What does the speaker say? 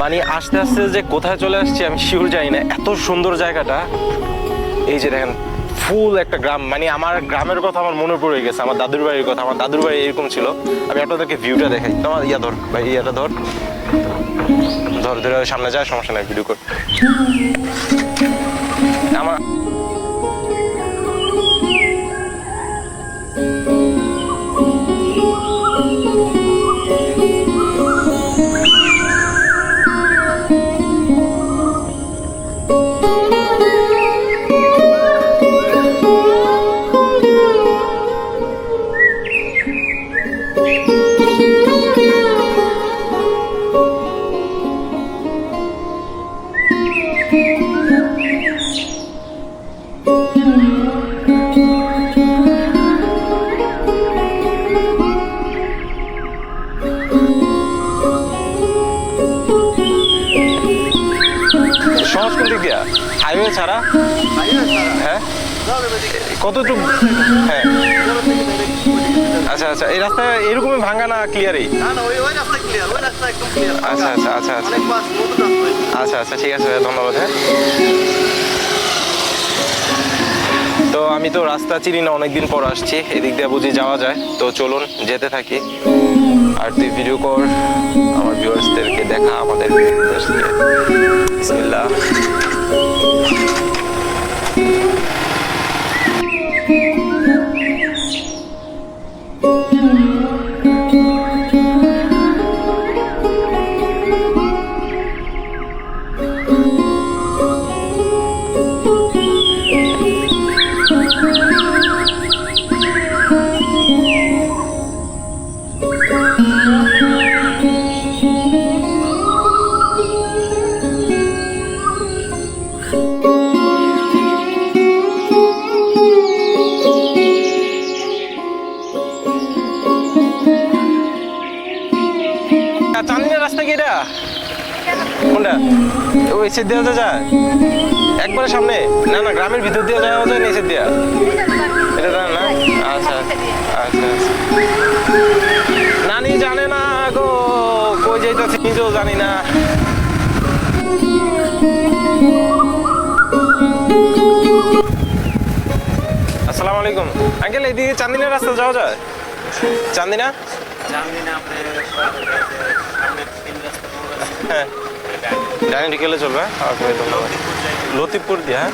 মানে আস্তে আস্তে যে কোথায় চলে আসছি আমি শিওর জানি না। এত সুন্দর জায়গাটা। এই যে দেখেন ফুল একটা গ্রাম। মানে আমার গ্রামের কথা আমার মনে পড়ে গেছে, আমার দাদুর বাড়ির কথা। আমার দাদুর বাড়ি এরকম ছিল। আমি আপনাদেরকে ভিউটা দেখাই। তোমার ইয়া ধর, ভাই, ইয়াটা ধর। ধর, ধরে সামনে যায় সমস্যা নাই ভিডিও কর। সহজ কোন দিক দিয়া। হাইওয়ে ছাড়া? হ্যাঁ? কতটুকু? হ্যাঁ। আচ্ছা আচ্ছা এই রাস্তা এরকমই ভাঙা না ক্লিয়ারই না না ওই ওই রাস্তা ক্লিয়ার ওই রাস্তা একদম ক্লিয়ার আচ্ছা আচ্ছা আচ্ছা আচ্ছা। অনেক বাস আচ্ছা আচ্ছা ঠিক আছে ধন্যবাদ হ্যাঁ। তো আমি তো রাস্তা চিনি না অনেকদিন পর আসছি এদিক দিয়ে বুঝি যাওয়া যায়। তো চলুন যেতে থাকি। আর তুই ভিডিও কর আমার ভিউয়ার্সদেরকে দেখা আমাদের বিসমিল্লাহ। আর চাঁদনির রাস্তা কি এটা? কোনটা? ওই সেট দেওয়া যায়। একবারে সামনে? না না, গ্রামের ভিতর দিয়ে যাওয়া যায় না এই দেওয়া এটা জানা না? আচ্ছা আচ্ছা আচ্ছা। নানি জানে না গো, কই যাইতেছে নিজেও জানি না। আসসালামু আলাইকুম। আঙ্কেল, এইদিকে চান্দিনা রাস্তা যাওয়া যায়? চান্দিনা? হ্যাঁ ডাইনিং ঢুকেলে চলবে? ওকে ধন্যবাদ। লতিফপুর দিয়া হ্যাঁ?